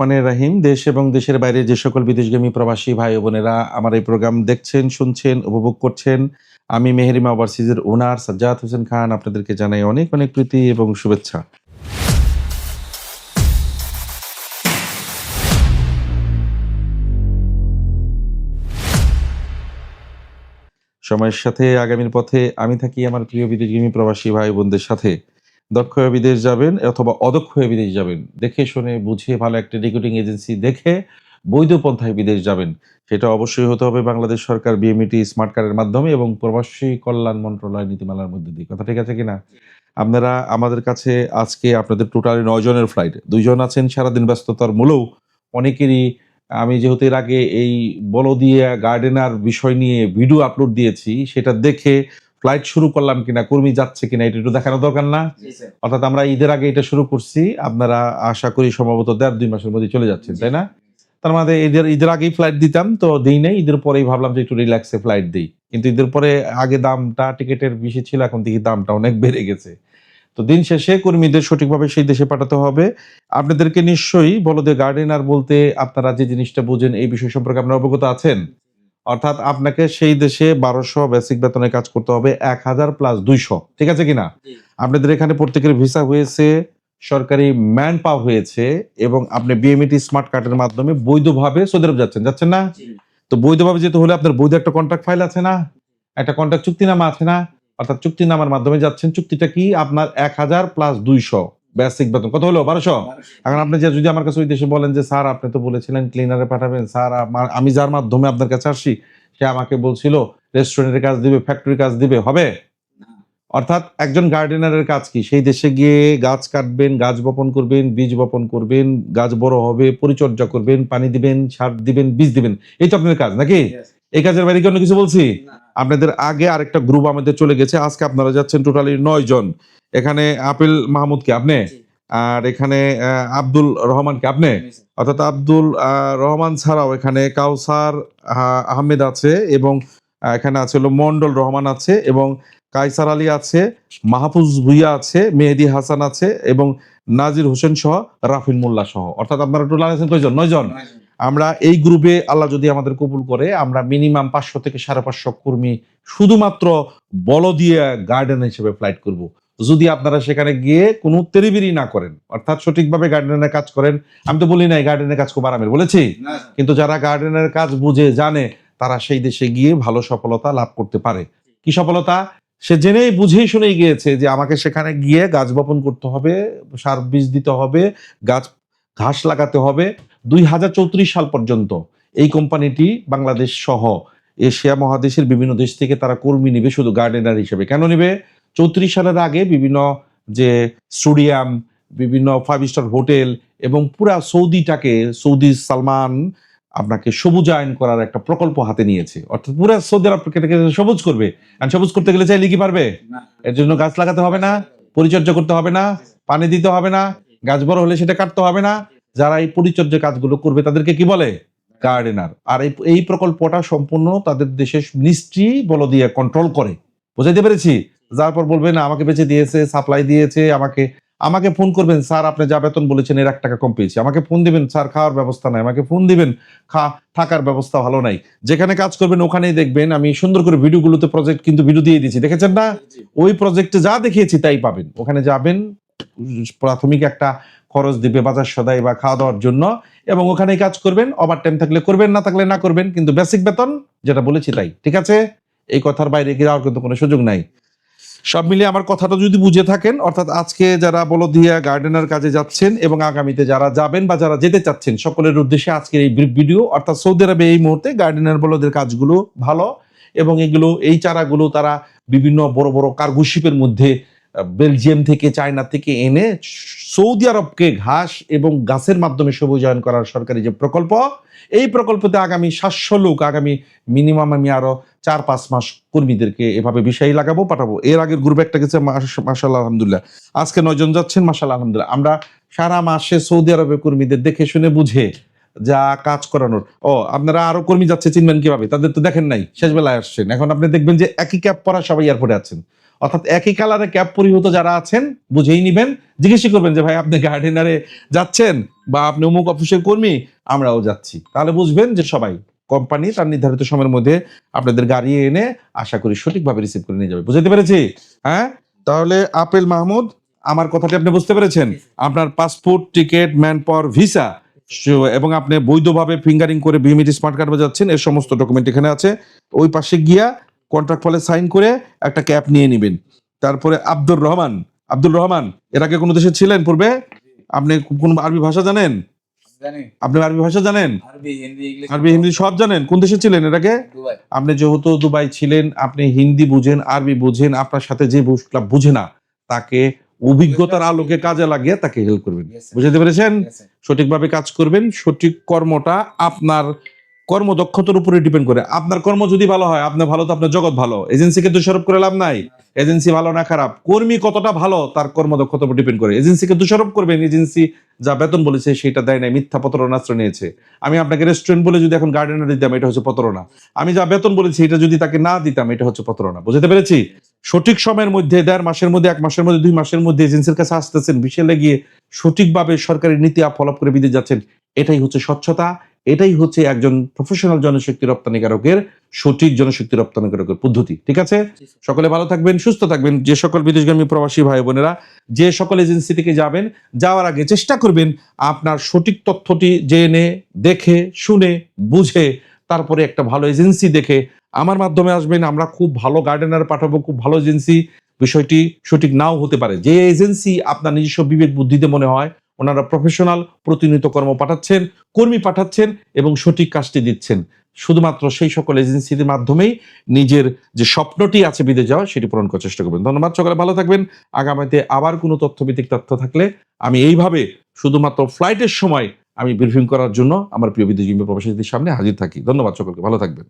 রহমানের রাহিম। দেশ এবং দেশের বাইরে যে সকল বিদেশগামী প্রবাসী ভাই বোনেরা আমার এই প্রোগ্রাম দেখছেন, শুনছেন, উপভোগ করছেন, আমি মেহেরিমা ওভারসিজের ওনার সাজ্জাদ হোসেন খান, আপনাদেরকে জানাই অনেক অনেক প্রীতি এবং শুভেচ্ছা। সময়ের সাথে আগামীর পথে আমি থাকি আমার প্রিয় বিদেশগামী প্রবাসী ভাই বোনদের সাথে। দক্ষ হয়ে বিদেশ যাবেন অথবা অদক্ষ হয়ে বিদেশ যাবেন। দেখে শুনে, বুঝে ভালো একটা রিক্রুটিং এজেন্সি দেখে বৈধ পন্থায় বিদেশ যাবেন। সেটা অবশ্যই হতে হবে বাংলাদেশ সরকার বিএমইটি স্মার্ট কার্ডের মাধ্যমে এবং প্রবাসী কল্যাণ মন্ত্রণালয় নীতিমালার মধ্যে দিয়ে। কথা ঠিক আছে কিনা? আপনারা আমাদের কাছে আজকে আপনাদের টোটালি নয় জনের ফ্লাইট দুইজন আছেন, সারাদিন ব্যস্ততার মূলেও অনেকেরই আমি যেহেতু এর আগে এই বলদিয়া গার্ডেনার বিষয় নিয়ে ভিডিও আপলোড দিয়েছি, সেটা দেখে ফ্লাইট শুরু করলাম কিনা কর্মী যাচ্ছে কিনা এটা একটু দেখানো দরকার না। অর্থাৎ আমরা ঈদের আগে এটা শুরু করছি আপনারা আশা করি সম্ভবত দেড় দুই মাসের মধ্যে চলে যাচ্ছেন তাই না? তার মানে ঈদের ঈদের আগেই ফ্লাইট দিতাম তো দিই নাই ঈদের পরেই ভাবলাম যে একটু রিল্যাক্সে ফ্লাইট দিই। কিন্তু ঈদের পরে আগে দামটা টিকিটের বেশি ছিল এখন দেখি দামটা অনেক বেড়ে গেছে। তো দিন শেষে কর্মীদের সঠিকভাবে সেই দেশে পাঠাতে হবে। আপনাদেরকে নিশ্চয়ই বলদে গার্ডেনার বলতে আপনারা যে জিনিসটা বুঝেন এই বিষয় সম্পর্কে আপনারা অবগত আছেন? অর্থাৎ আপনাকে সেই দেশে বারোশো বেসিক বেতনে কাজ করতে হবে এক হাজার প্লাস দুইশো। ঠিক আছে কিনা? আপনাদের এখানে প্রত্যেকের ভিসা হয়েছে সরকারি ম্যান পাওয়া হয়েছে এবং আপনি বিএমইটি স্মার্ট কার্ডের মাধ্যমে বৈধভাবে সৌদি আরব যাচ্ছেন। যাচ্ছেন না? তো বৈধভাবে যেতে হলে আপনার বৈধ একটা কন্ট্রাক্ট ফাইল আছে না? একটা কন্ট্রাক্ট চুক্তিনামা আছে না? অর্থাৎ চুক্তিনামার মাধ্যমে যাচ্ছেন চুক্তিটা কি? আপনার এক হাজার প্লাস দুইশো। বেসিক বেতন কত হলো? বারোশো? এখন আপনি যে যদি আমার কাছে ওই দেশে বলেন যে স্যার আপনি তো বলেছিলেন ক্লিনারে পাঠাবেন। স্যার আমি যার মাধ্যমে আপনার কাছে আসছি সে আমাকে বলছিল রেস্টুরেন্টের কাজ দিবে ফ্যাক্টরির কাজ দিবে হবে? অর্থাৎ একজন গার্ডেনারের কাজ কি? সেই দেশে গিয়ে গাছ কাটবেন গাছ বপন করবেন বীজ বপন করবেন গাছ বড় হবে পরিচর্যা করবেন পানি দিবেন সার দিবেন বীজ দিবেন। এই তো আপনার কাজ নাকি? এই কাজের বাইরে কি অন্য কিছু বলছি? আপনাদের আগে আরেকটা গ্রুপ আমাদের চলে গেছে। আজকে আপনারা যাচ্ছেন টোটালি নয় জন। এখানে আপেল মাহমুদকে আপনি? আর এখানে আব্দুল রহমানকে আপনি? অর্থাৎ আব্দুল রহমান ছাড়াও এখানে কাউসার আহমেদ আছে এবং এখানে আছে হলো মন্ডল রহমান আছে এবং কাইসার আলী আছে মাহফুজ ভুইয়া আছে মেহেদি হাসান আছে এবং নাজির হোসেন সহ রাফিল মোল্লা সহ। অর্থাৎ আপনারা টোটাল আছেন কয়জন? নয়জন। আমরা এই গ্রুপে আল্লাহ যদি আমাদের কবুল করে আমরা মিনিমাম পাঁচশো থেকে সাড়ে পাঁচশো কর্মী শুধুমাত্র বল দিয়ে গার্ডেন হিসেবে ফ্লাইট করব। যদি আপনারা সেখানে গিয়ে কোনো তেরিবিরি না করেন অর্থাৎ সঠিকভাবে গার্ডেনের কাজ করেন আমি তো বলি নাই গার্ডেনের কাজ খুব আরামের বলেছি? কিন্তু যারা গার্ডেনের কাজ বুঝে জানে তারা সেই দেশে গিয়ে ভালো সফলতা লাভ করতে পারে। কি সফলতা? সে জেনেই বুঝেই শুনেই গিয়েছে যে আমাকে সেখানে গিয়ে গাছ বপন করতে হবে সার বীজ দিতে হবে গাছ ঘাস লাগাতে হবে দুই হাজার চৌত্রিশ সাল পর্যন্ত এই কোম্পানিটি বাংলাদেশ সহ এশিয়া মহাদেশের বিভিন্ন দেশ থেকে তারা কর্মী নিবে শুধু গার্ডেনার হিসেবে। কেন নিবে? চৌত্রিশ সালের আগে বিভিন্ন যে স্টুডিয়াম বিভিন্ন ফাইভ স্টার হোটেল এবং পুরা সৌদিটাকে সৌদি সালমান আপনাকে সবুজায়ন করার একটা প্রকল্প হাতে নিয়েছে। অর্থাৎ পুরো সৌদি আরব এটাকে সবুজ করবে। আর সবুজ করতে গেলে চাইলে কি পারবে? এর জন্য গাছ লাগাতে হবে না পরিচর্যা করতে হবে না পানি দিতে হবে না গাছ বড় হলে সেটা কাটতে হবে না যারা এই পরিচর্যা কাজগুলো করবে তাদেরকে কি বলে? গার্ডেনার আর এই এই প্রকল্পটা সম্পূর্ণ তাদের দেশের মিনিস্ট্রি বল দিয়ে কন্ট্রোল করে। বুঝাইতে পেরেছি? যার পর বলবেন আমাকে বেঁচে দিয়েছে সাপ্লাই দিয়েছে আমাকে আমাকে ফোন করবেন স্যার আপনি যা বেতন বলেছেন এর এক টাকা কম পেয়েছি। আমাকে ফোন দিবেন স্যার খাওয়ার ব্যবস্থা নাই। আমাকে ফোন দিবেন খা থাকার ব্যবস্থা ভালো নাই। যেখানে কাজ করবেন ওখানেই দেখবেন আমি সুন্দর করে ভিডিওগুলোতে প্রজেক্ট কিন্তু ভিডিও দিয়ে দিয়েছি। দেখেছেন না? ওই প্রজেক্টে যা দেখিয়েছি তাই পাবেন। ওখানে যাবেন প্রাথমিক একটা খরচ দিবে বাজার সদাই বা খাওয়া দাওয়ার জন্য, এবং ওখানে কাজ করবেন ওভার টাইম থাকলে করবেন, না থাকলে না করবেন, কিন্তু বেসিক বেতন, যেটা বলেছি তাই, ঠিক আছে? এই কথার বাইরে যাওয়ার কিন্তু কোনো সুযোগ নাই। সব মিলিয়ে আমার কথাটা যদি বুঝে থাকেন, অর্থাৎ আজকে যারা বলদিয়া গার্ডেনার কাজে যাচ্ছেন এবং আগামীতে যারা যাবেন বা যারা যেতে চাচ্ছেন, সকলের উদ্দেশ্যে আজকের এই ভিডিও অর্থাৎ সৌদি আরবে এই মুহূর্তে গার্ডেনার বলদের কাজগুলো ভালো, এবং এগুলো, এই চারাগুলো তারা বিভিন্ন বড় বড় কার্গো শিপের মধ্যে বেলজিয়াম থেকে, চায়না থেকে এনে সৌদি আরবকে ঘাস এবং গাছের মাধ্যমে সবুজায়ন করার সরকারি যে প্রকল্প, এই প্রকল্পতে আগামী সাতশো লোক, আগামী মিনিমাম আমি আরও চার পাঁচ মাস কর্মীদেরকে এভাবে বিষয় লাগাবো, পাঠাবো। এর আগের গ্রুপ একটা গেছে মাসাল্লাহ আলহামদুলিল্লাহ। আজকে নয়জন যাচ্ছেন মাসাল্লাহ আলহামদুলিল্লাহ। আমরা সারা মাসে সৌদি আরবের কর্মীদের দেখে শুনে বুঝে যা কাজ করানোর। ও, আপনারা আরও কর্মী যাচ্ছে চিনবেন কীভাবে? তাদের তো দেখেন নাই শেষ বেলায় আসছেন। এখন আপনি দেখবেন যে একই ক্যাপ পরা সবাই এয়ারপোর্টে আছেন। অর্থাৎ একই কালারে ক্যাপ পরিহিত যারা আছেন, বুঝেই নিবেন, জিজ্ঞেস করবেন যে, ভাই, আপনি গার্ডেনারে যাচ্ছেন? বা আপনি অমুক অফিসের কর্মী? আমরাও যাচ্ছি। তাহলে বুঝবেন যে সবাই কোম্পানি তার নির্ধারিত সময়ের মধ্যে আপনাদের গাড়ি এনে আশা করি সঠিকভাবে রিসিভ করে নিয়ে যাবে। বুঝতে পেরেছি? হ্যাঁ? তাহলে আপেল মাহমুদ, আমার কথাটি আপনি বুঝতে পেরেছেন? আপনার passport ticket manpower visa এবং আপনি বৈধভাবে ফিঙ্গারিং করে বিএমইটি স্মার্ট কার্ড যাচ্ছেন এর সমস্ত ডকুমেন্ট এখানে আছে। ওই পাশে গিয়া কন্ট্রাক্ট ফলে সাইন করে একটা ক্যাপ নিয়ে নেবেন। তারপরে আব্দুর রহমান আব্দুল রহমান এর আগে কোনো দেশে ছিলেন পূর্বে? আপনি কোন আরবি ভাষা জানেন? আপনি আরবি ভাষা জানেন? আরবি হিন্দি ইংলিশ। আরবি হিন্দি সব জানেন? কোন দেশে ছিলেন এর আগে? আপনি যেহেতু দুবাই ছিলেন আপনি হিন্দি বুঝেন আরবি বুঝেন আপনার সাথে যে বুঝলা বুঝে না তাকে অভিজ্ঞতার আলোকে কাজে লাগিয়ে তাকে হেল্প করবেন। বুঝতে পেরেছেন. সঠিকভাবে কাজ করবেন সঠিক কর্মটা আপনার কর্মদক্ষতার উপরে ডিপেন্ড করে। আপনার কর্ম যদি ভালো হয় আপনার ভালো তো আপনার জগৎ ভালো। এজেন্সিকে দোষারোপ করে লাভ নাই। এজেন্সি ভালো না খারাপ? কর্মী কতটা ভালো, তার কর্মদক্ষতার উপর ডিপেন্ড করে। এজেন্সিকে দোষারোপ করবেন, এজেন্সি যা বেতন বলেছে সেটা দেয় নাই, মিথ্যা প্রতারণাস্ত্র নিয়েছে। আমি আপনাকে রেস্টুরেন্ট বলে যদি এখন গার্ডেনার দিতাম, এটা হচ্ছে প্রতারণা। আমি যা বেতন বলেছি, এটা যদি তাকে না দিতাম, এটা হচ্ছে প্রতারণা। বুঝতে পেরেছি? সঠিক সময়ের মধ্যে, দেড় মাসের মধ্যে, এক মাসের মধ্যে, দুই মাসের মধ্যে এজেন্সির কাছে আসতেছেন, বিশেলে গিয়ে সঠিকভাবে সরকারি নীতি ফলো করে বিদেশ যাচ্ছেন, এটাই হচ্ছে স্বচ্ছতা। এটাই হচ্ছে একজন প্রফেশনাল জনশক্তি রপ্তানিকারকের সঠিক জনশক্তি রপ্তানিকারকের পদ্ধতি ঠিক আছে? সকলে ভালো থাকবেন সুস্থ থাকবেন। যে সকল বিদেশগামী প্রবাসী ভাই বোনেরা যে সকল এজেন্সি থেকে যাবেন যাওয়ার আগে চেষ্টা করবেন আপনার সঠিক তথ্যটি জেনে দেখে শুনে বুঝে তারপরে একটা ভালো এজেন্সি দেখে আমার মাধ্যমে আসবেন। আমরা খুব ভালো গার্ডেনার পাঠাবো খুব ভালো এজেন্সি। বিষয়টি সঠিক নাও হতে পারে। যে এজেন্সি আপনার নিজস্ব বিবেক বুদ্ধিতে মনে হয় ওনারা প্রফেশনাল প্রতিনিয়ত কর্ম পাঠাচ্ছেন, কর্মী পাঠাচ্ছেন এবং সঠিক কাজটি দিচ্ছেন। শুধুমাত্র সেই সকল এজেন্সির মাধ্যমেই নিজের যে স্বপ্নটি আছে বিদেশ যাওয়া সেটি পূরণ করার চেষ্টা করবেন। ধন্যবাদ, সকালে ভালো থাকবেন। আগামীতে আবার কোনো তথ্যভিত্তিক তথ্য থাকলে আমি এইভাবে শুধুমাত্র ফ্লাইটের সময় আমি ব্রিফিং করার জন্য আমার প্রিয় বিদেশি প্রবাসীদের সামনে হাজির থাকি। ধন্যবাদ সকলকে, ভালো থাকবেন।